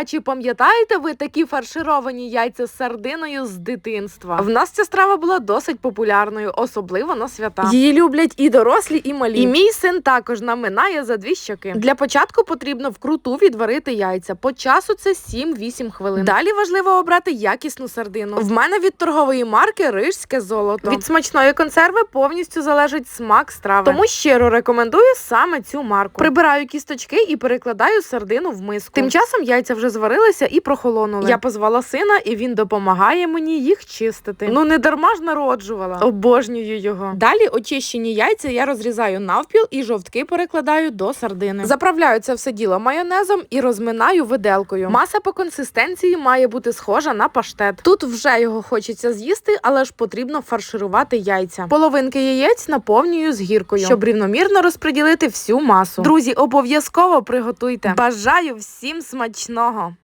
а чи пам'ятаєте ви такі фаршировані яйця з сардиною з дитинства? В нас ця страва була досить популярною, особливо на свята. Її люблять і дорослі, і малі. І мій син також наминає за дві щоки. Для початку потрібно вкруту відварити яйця. По часу це 7-8 хвилин. Далі важливо обрати якісну сардину. В мене від торгової марки рижське золото. Від смачної консерви повністю залежить смак страви. Тому щиро рекомендую саме цю марку. Прибираю кісточки і перекладаю сардину в миску. Тим часом яйця вже зварилися і прохолонули. Я позвала сина, і він допомагає мені їх чистити. Ну не дарма ж народжувала. Обожнюю його. Далі очищені яйця я розрізаю навпіл і жовтки перекладаю до сардини. Заправляю це все діло майонезом і розминаю виделкою. Маса по консистенції має бути схожа на паштет. Тут вже його хочеться з'їсти, але ж потрібно фарширувати яйця. Половинки яєць наповнюю з гіркою, щоб рівномірно розподілити всю масу. Друзі, обов'язково приготуйте. Бажаю всім смачного! home.